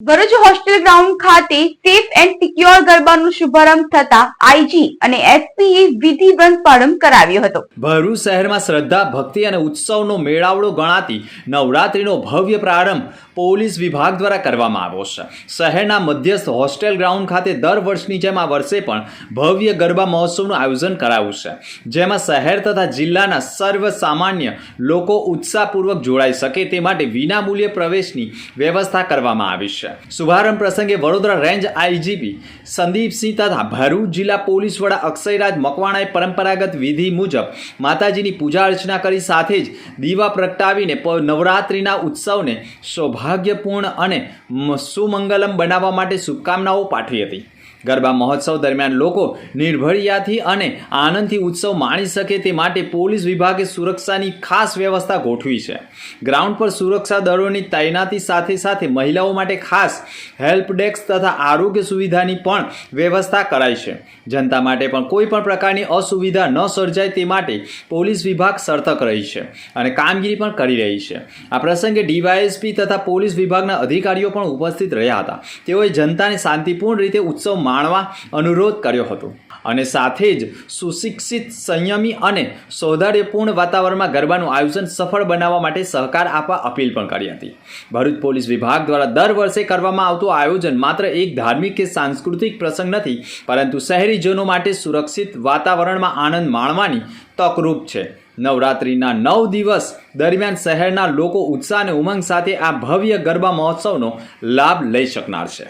Bharuch hostel ground ખાતે safe and secure ગરબાનો શુભારંભ થતા આઈજી અને એસપીએ વિધિવત પ્રારંભ કરાવ્યો હતો. ભરૂચ શહેરમાં શ્રદ્ધા, ભક્તિ અને ઉત્સવનો મેળાવડો ગણાતી નવરાત્રીનો ભવ્ય પ્રારંભ પોલીસ વિભાગ દ્વારા કરવામાં આવ્યો છે. શહેરના મધ્યસ્થ હોસ્ટેલ ગ્રાઉન્ડ ખાતે દર વર્ષની જેમ આ વર્ષે પણ ભવ્ય ગરબા મહોત્સવનું આયોજન કરાયું છે. જેમાં શહેર તથા જિલ્લાના સર્વ સામાન્ય લોકો ઉત્સાહપૂર્વક જોડાઈ શકે તે માટે વિનામૂલ્યે પ્રવેશની વ્યવસ્થા કરવામાં આવી છે. શુભારંભ પ્રસંગે વડોદરા રેન્જ આઈજીપી સંદીપસિંહ તથા ભરૂચ જિલ્લા પોલીસ વડા અક્ષયરાજ મકવાણાએ પરંપરાગત વિધિ મુજબ માતાજીની પૂજા અર્ચના કરી સાથે જ દીવા પ્રગટાવીને નવરાત્રિના ઉત્સવને સૌભાગ્યપૂર્ણ અને સુમંગલમ બનાવવા માટે શુભકામનાઓ પાઠવી હતી. ગરબા મહોત્સવ દરમિયાન લોકો નિર્ભરિયાથી અને આનંદથી ઉત્સવ માણી શકે તે માટે પોલીસ વિભાગે સુરક્ષાની ખાસ વ્યવસ્થા ગોઠવી છે. ગ્રાઉન્ડ પર સુરક્ષા દળોની તૈનાતી સાથે સાથે મહિલાઓ માટે ખાસ હેલ્પ ડેસ્ક તથા આરોગ્ય સુવિધાની પણ વ્યવસ્થા કરાઈ છે. જનતા માટે પણ કોઈ પણ પ્રકારની અસુવિધા ન સર્જાય તે માટે પોલીસ વિભાગ સર્તક રહી છે અને કામગીરી પણ કરી રહી છે. આ પ્રસંગે ડીવાયએસપી તથા પોલીસ વિભાગના અધિકારીઓ પણ ઉપસ્થિત રહ્યા હતા. તેઓએ જનતાને શાંતિપૂર્ણ રીતે ઉત્સવ માણવા અનુરોધ કર્યો હતો. અને સાથે જ સુશિક્ષિત, સંયમી અને સૌંદર્યપૂર્ણ વાતાવરણમાં ગરબાનું આયોજન સફળ બનાવવા માટે સહકાર આપવા અપીલ પણ કરી હતી. ભરૂચ પોલીસ વિભાગ દ્વારા દર વર્ષે કરવામાં આવતું આયોજન માત્ર એક ધાર્મિક કે સાંસ્કૃતિક પ્રસંગ નથી, પરંતુ શહેરીજનો માટે સુરક્ષિત વાતાવરણમાં આનંદ માણવાની તકરૂપ છે. નવરાત્રિના નવ દિવસ દરમિયાન શહેરના લોકો ઉત્સાહ અને ઉમંગ સાથે આ ભવ્ય ગરબા મહોત્સવનો લાભ લઈ શકનાર છે.